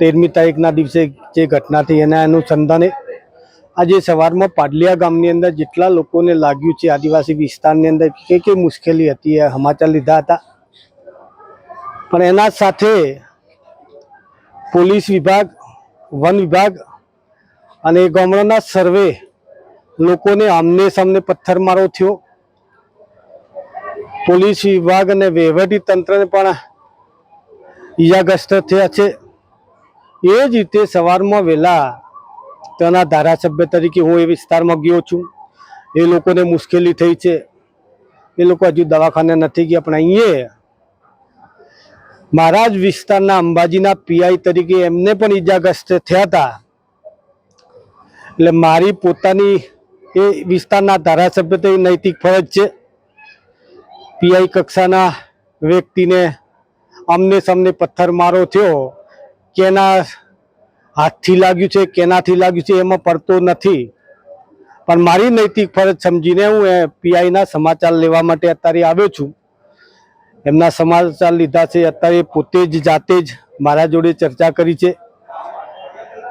તેરમી તારીખના દિવસે જે ઘટના થઈ એના અનુસંધાને આજે સવારમાં પાડલિયા ગામની અંદર જેટલા લોકોને લાગ્યું છે આદિવાસી વિસ્તારની અંદર કે કઈ મુશ્કેલી હતી, એ સમાચાર લીધા હતા. પણ એના સાથે પોલીસ વિભાગ, વન વિભાગ અને ગામડાના સર્વે લોકોને આમને સામને પથ્થરમારો થયો. પોલીસ વિભાગ અને વહીવટી તંત્રને પણ ઈજાગ્રસ્ત થયા છે. એ જ રીતે સવારમાં વહેલા તેના ધારાસભ્ય તરીકે હું એ વિસ્તારમાં ગયો છું. એ લોકોને મુશ્કેલી થઈ છે. એ લોકો હજુ દવાખાને નથી ગયા, પણ અહીંયા મારા જ વિસ્તારના અંબાજીના પીઆઈ તરીકે એમને પણ ઈજાગ્રસ્ત થયા હતા. એટલે મારી પોતાની એ વિસ્તારના ધારાસભ્ય તો નૈતિક ફરજ છે. પીઆઈ કક્ષાના વ્યક્તિને અમને સમને પથ્થરમારો થયો કેના હાથથી લાગ્યું છે, કેનાથી લાગ્યું છે, એમાં પડતો નથી. પણ મારી નૈતિક ફરજ સમજીને હું એ પીઆઈના સમાચાર લેવા માટે અત્યારે આવ્યો છું. એમના સમાચાર લીધા છે, અત્યારે પોતે જ જાતે જ મારા જોડે ચર્ચા કરી છે.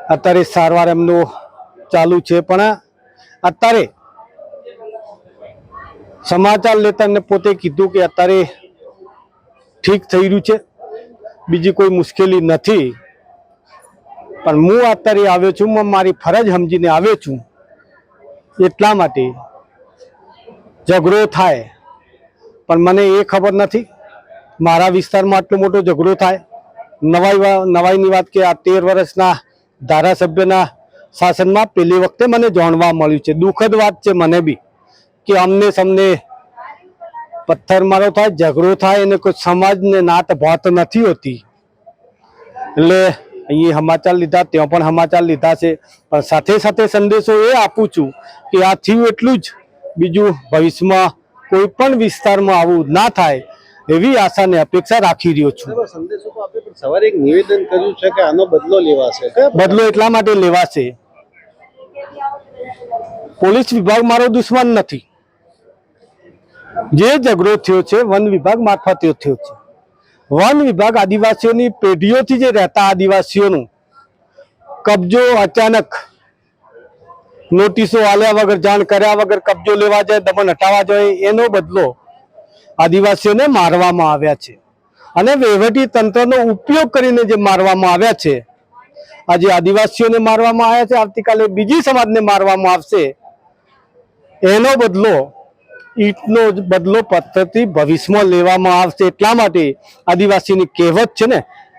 અત્યારે સારવાર એમનો ચાલુ છે, પણ અત્યારે સમાચાર લેતા એમને પોતે કીધું કે અત્યારે ઠીક થઈ રહ્યું છે. બીજી કોઈ મુશ્કેલી નથી. પણ હું અત્યારે આવ્યો છું, હું મારી ફરજ સમજીને આવ્યો છું. એટલા માટે ઝઘડો થાય. પણ મને એ ખબર નથી, મારા વિસ્તારમાં આટલો મોટો ઝઘડો થાય. નવાઈ નવાઈની વાત કે આ તેર વર્ષના ધારાસભ્યના શાસનમાં પેલી વખતે મને જાણવા મળ્યું છે. દુઃખદ વાત છે મને બી, કે અમને સમને પથ્થરમારો થાય, ઝઘડો થાય અને કોઈ સમાજને નાત ભાત નથી હોતી. એટલે અહીં સમાચાર લીધા ત્યાં પણ સમાચાર લીધા છે. પણ સાથે સાથે સંદેશો એ આપું છું કે આ થયું એટલું જ. બીજું ભવિષ્યમાં કોઈ પણ વિસ્તારમાં આવું ના થાય એવી આશા ને અપેક્ષા રાખી રહ્યો છું. સવારે એક નિવેદન કર્યું છે કે આનો બદલો લેવાશે. બદલો એટલા માટે લેવાશે. પોલીસ વિભાગ મારો દુશ્મન નથી. જે ઝઘડો થયો છે વન વિભાગ મારફતે થયો છે. વન વિભાગ આદિવાસીઓની પેઢીઓથી જે રહેતા આદિવાસીઓનું કબજો અચાનક નોટિસો આલ્યા વગર, જાણ કર્યા વગર કબજો લેવા જાય દમન હટાવવા જાય, એનો બદલો આદિવાસીઓને મારવામાં આવ્યા છે. અને વહીવટી તંત્રનો ઉપયોગ કરીને જે મારવામાં આવ્યા છે, આજે આદિવાસીઓને મારવામાં આવ્યા છે, આવતીકાલે બીજી સમાજને મારવામાં આવશે, એનો બદલો ઈંટનો બદલો પદ્ધતિ ભવિષ્યમાં લેવામાં આવશે એટલા માટે આદિવાસીની કહેવત છે ને